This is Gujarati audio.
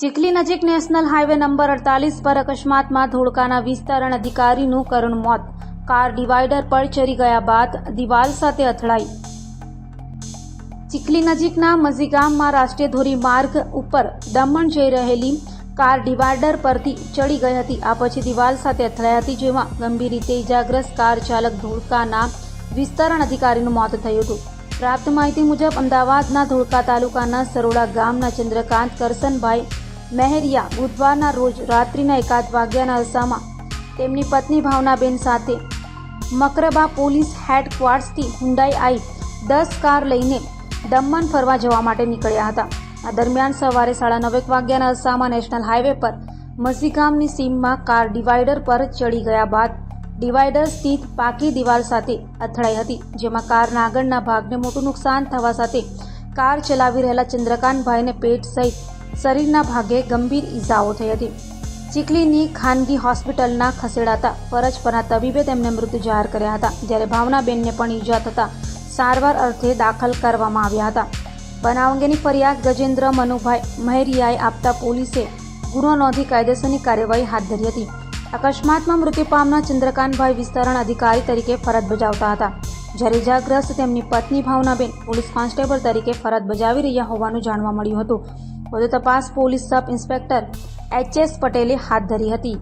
ચીખલી નજીક નેશનલ હાઈવે નંબર અડતાલીસ પર અકસ્માતમાં ધોળકાના વિસ્તરણ અધિકારીનું કરુણ મોત. કાર ડિવાઈડર પર ચડી ગયા બાદ દિવાલ સાથે અથડાઈ. ચીખલી નજીકના મઝીગામમાં રાષ્ટ્રીય ધોરીમાર્ગ ઉપર દમણ જઈ રહેલી કાર ડિવાઈડર પરથી ચડી ગઈ હતી. આ પછી દિવાલ સાથે અથડાઈ હતી, જેમાં ગંભીર રીતે ઇજાગ્રસ્ત કાર ચાલક ધોળકાના વિસ્તરણ અધિકારીનું મોત થયું હતું. પ્રાપ્ત માહિતી મુજબ, અમદાવાદના ધોળકા તાલુકાના સરોડા ગામના ચંદ્રકાંત કરસનભાઈ મહેરિયા બુધવારના રોજ રાત્રિના એકાદ વાગ્યાના અરસામાં તેમની પત્ની ભાવનાબેન સાથે મકરબા પોલીસ હેડક્વાર્ટર્સથી હુંડાઈ આઈ દસ કાર લઈને દમણ ફરવા જવા માટે નીકળ્યા હતા. આ દરમિયાન સવારે સાડા નવેક વાગ્યાના અરસામાં નેશનલ હાઈવે પર મસીગામની સીમમાં કાર ડિવાઈડર પર ચડી ગયા બાદ ડિવાઈડર સ્થિત પાકી દિવાલ સાથે અથડાઈ હતી, જેમાં કારના આગળના ભાગને મોટું નુકસાન થવા સાથે કાર ચલાવી રહેલા ચંદ્રકાંતભાઈને પેટ સહિત શરીરના ભાગે ગંભીર ઈજાઓ થઈ હતી. ચીખલીની ખાનગી હોસ્પિટલના ખસેડાતા ફરજ પરના તબીબે તેમને મૃત્યુ જાહેર કર્યા હતા, જ્યારે ભાવનાબેનને પણ ઈજા થતા સારવાર અર્થે દાખલ કરવામાં આવ્યા હતા. બનાવ અંગેની ફરિયાદ ગજેન્દ્ર મનુભાઈ મહેરિયાએ આપતા પોલીસે ગુનો નોંધી કાયદેસરની કાર્યવાહી હાથ ધરી હતી. અકસ્માતમાં મૃત્યુ પામનાર ચંદ્રકાંતભાઈ વિસ્તરણ અધિકારી તરીકે ફરજ બજાવતા હતા. જ્યારે ઇજાગ્રસ્ત તેમની પત્ની ભાવનાબેન પોલીસ કોન્સ્ટેબલ તરીકે ફરજ બજાવી રહ્યા હોવાનું જાણવા મળ્યું હતું. વધુ તપાસ police sub inspector H S પટેલે હાથ ધરી હતી.